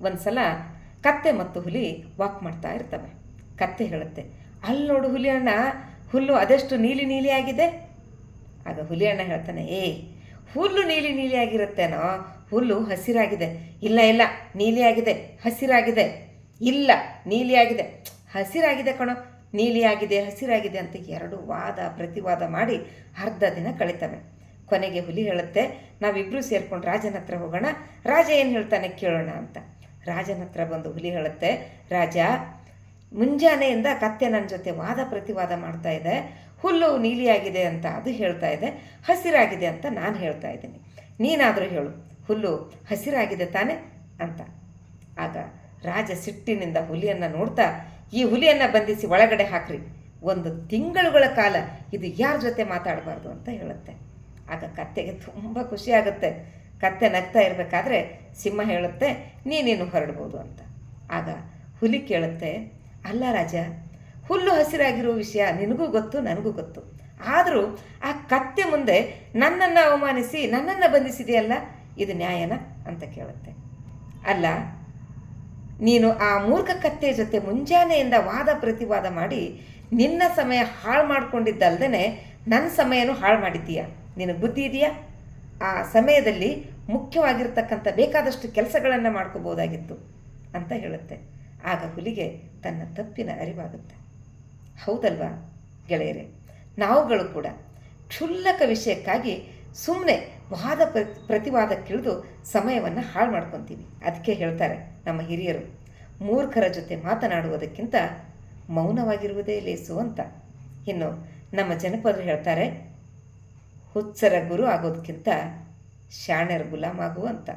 ಒಂದ್ಸಲ ಕತ್ತೆ ಮತ್ತು ಹುಲಿ ವಾಕ್ ಮಾಡ್ತಾ ಇರ್ತವೆ. ಕತ್ತೆ ಹೇಳುತ್ತೆ ಅಲ್ಲಿ ನೋಡು ಹುಲಿ ಅಣ್ಣ, ಹುಲ್ಲು ಅದೆಷ್ಟು ನೀಲಿ ನೀಲಿ ಆಗಿದೆ? ಆಗ ಹುಲಿ ಅಣ್ಣ ಹೇಳ್ತಾನೆ, ಏ, ಹುಲ್ಲು ನೀಲಿ ನೀಲಿ ಆಗಿರುತ್ತೇನೋ, ಹುಲ್ಲು ಹಸಿರಾಗಿದೆ. ಇಲ್ಲ ಇಲ್ಲ, ನೀಲಿ ಆಗಿದೆ, ಹಸಿರಾಗಿದೆ. ಇಲ್ಲ, ನೀಲಿ ಆಗಿದೆ. ಹಸಿರಾಗಿದೆ ಕಣೋ, ನೀಲಿ ಆಗಿದೆ, ಹಸಿರಾಗಿದೆ ಅಂತ ಎರಡು ವಾದ, ಪ್ರತಿವಾದ ಮಾಡಿ ಅರ್ಧ ದಿನ ಕಳೀತವೆ. ಕೊನೆಗೆ ಹುಲಿ ಹೇಳುತ್ತೆ ನಾವಿಬ್ಬರೂ ಸೇರ್ಕೊಂಡು ರಾಜನ ಹತ್ರ ಹೋಗೋಣ, ರಾಜ ಏನು ಹೇಳ್ತಾನೆ ಕೇಳೋಣ ಅಂತ. ರಾಜನ ಹತ್ರ ಬಂದು ಹುಲಿ ಹೇಳುತ್ತೆ, ರಾಜ, ಮುಂಜಾನೆಯಿಂದ ಕತ್ತೆ ನನ್ನ ಜೊತೆ ವಾದ ಪ್ರತಿವಾದ ಮಾಡ್ತಾ ಇದೆ, ಹುಲ್ಲು ನೀಲಿಯಾಗಿದೆ ಅಂತ ಅದು ಹೇಳ್ತಾ ಇದೆ, ಹಸಿರಾಗಿದೆ ಅಂತ ನಾನು ಹೇಳ್ತಾ ಇದ್ದೀನಿ. ನೀನಾದರೂ ಹೇಳು, ಹುಲ್ಲು ಹಸಿರಾಗಿದೆ ತಾನೆ? ಅಂತ. ಆಗ ರಾಜ ಸಿಟ್ಟಿನಿಂದ ಹುಲಿಯನ್ನು ನೋಡ್ತಾ, ಈ ಹುಲಿಯನ್ನು ಬಂಧಿಸಿ ಒಳಗಡೆ ಹಾಕ್ರಿ. ಒಂದು ತಿಂಗಳುಗಳ ಕಾಲ ಇದು ಯಾರ ಜೊತೆ ಮಾತಾಡಬಾರ್ದು? ಅಂತ ಹೇಳುತ್ತೆ. ಆಗ ಕತ್ತೆಗೆ ತುಂಬ ಖುಷಿ ಆಗುತ್ತೆ. ಕತ್ತೆ ನಗ್ತಾ ಇರಬೇಕಾದ್ರೆ ಸಿಂಹ ಹೇಳುತ್ತೆ, ನೀನೇನು ಹೊರಡ್ಬೋದು ಅಂತ. ಆಗ ಹುಲಿ ಕೇಳುತ್ತೆ, ಅಲ್ಲ ರಾಜ, ಹುಲ್ಲು ಹಸಿರಾಗಿರೋ ವಿಷಯ ನಿನಗೂ ಗೊತ್ತು, ನನಗೂ ಗೊತ್ತು. ಆದರೂ ಆ ಕತ್ತೆ ಮುಂದೆ ನನ್ನನ್ನು ಅವಮಾನಿಸಿ, ನನ್ನನ್ನು ಬಂಧಿಸಿದೆಯಲ್ಲ, ಇದು ನ್ಯಾಯನ ಅಂತ ಕೇಳುತ್ತೆ. ಅಲ್ಲ, ನೀನು ಆ ಮೂರ್ಖ ಕತ್ತೆ ಜೊತೆ ಮುಂಜಾನೆಯಿಂದ ವಾದ ಪ್ರತಿವಾದ ಮಾಡಿ, ನಿನ್ನ ಸಮಯ ಹಾಳು ಮಾಡಿಕೊಂಡಿದ್ದಲ್ದೇ ನನ್ನ ಸಮಯನೂ ಹಾಳು ಮಾಡಿದ್ದೀಯಾ? ನಿನಗೆ ಬುದ್ಧಿ ಇದೆಯಾ? ಆ ಸಮಯದಲ್ಲಿ ಮುಖ್ಯವಾಗಿರ್ತಕ್ಕಂಥ ಬೇಕಾದಷ್ಟು ಕೆಲಸಗಳನ್ನು ಮಾಡ್ಕೋಬೋದಾಗಿತ್ತು ಅಂತ ಹೇಳುತ್ತೆ. ಆಗ ಹುಲಿಗೆ ತನ್ನ ತಪ್ಪಿನ ಅರಿವಾಗುತ್ತೆ. ಹೌದಲ್ವಾ ಗೆಳೆಯರೆ? ನಾವುಗಳು ಕೂಡ ಕ್ಷುಲ್ಲಕ ವಿಷಯಕ್ಕಾಗಿ ಸುಮ್ಮನೆ ವಾದ ಪ್ರತಿ ಪ್ರತಿವಾದಕ್ಕಿಳಿದು ಸಮಯವನ್ನು ಹಾಳು ಮಾಡ್ಕೊತೀವಿ. ಅದಕ್ಕೆ ಹೇಳ್ತಾರೆ ನಮ್ಮ ಹಿರಿಯರು, ಮೂರ್ಖರ ಜೊತೆ ಮಾತನಾಡುವುದಕ್ಕಿಂತ ಮೌನವಾಗಿರುವುದೇ ಲೇಸು ಅಂತ. ಇನ್ನು ನಮ್ಮ ಜನಪದರು ಹೇಳ್ತಾರೆ ಹುಚ್ಚರ ಗುರು ಆಗೋದಕ್ಕಿಂತ ಶಾಣ್ಯರ ಗುಲಾಮ್ ಆಗು ಅಂತ.